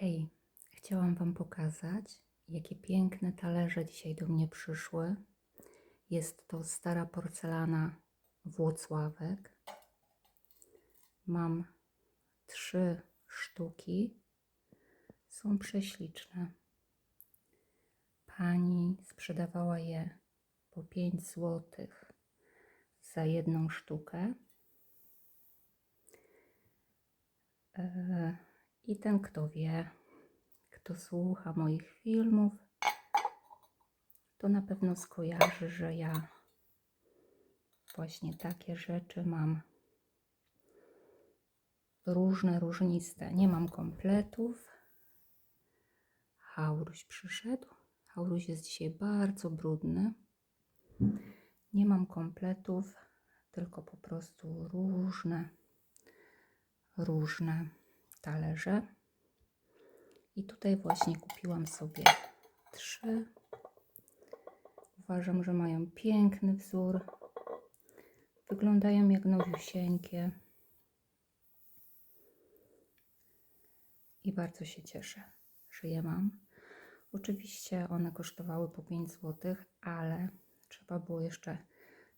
Hej, chciałam Wam pokazać, jakie piękne talerze dzisiaj do mnie przyszły. Jest to stara porcelana Włocławek. Mam trzy sztuki. Są prześliczne. Pani sprzedawała je po 5 złotych za jedną sztukę. E, I ten, kto wie, kto słucha moich filmów, to na pewno skojarzy, że ja właśnie takie rzeczy mam różne, różniste. Nie mam kompletów. Hauruś przyszedł. Hauruś jest dzisiaj bardzo brudny. Nie mam kompletów, tylko po prostu różne, różne talerze. I tutaj właśnie kupiłam sobie trzy. Uważam, że mają piękny wzór. Wyglądają jak nowiusieńkie. I bardzo się cieszę, że je mam. Oczywiście one kosztowały po 5 zł, ale trzeba było jeszcze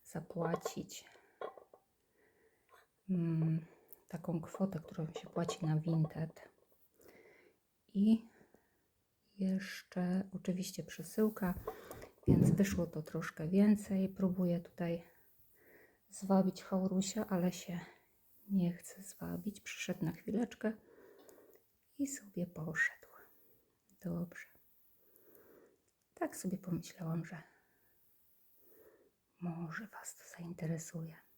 zapłacić mm, taką kwotę, którą się płaci na Vinted. I jeszcze oczywiście przesyłka, więc wyszło to troszkę więcej. Próbuję tutaj zwabić Haurusia, ale się nie chce zwabić. Przyszedł na chwileczkę i sobie poszedł. Dobrze. Tak sobie pomyślałam, że może Was to zainteresuje.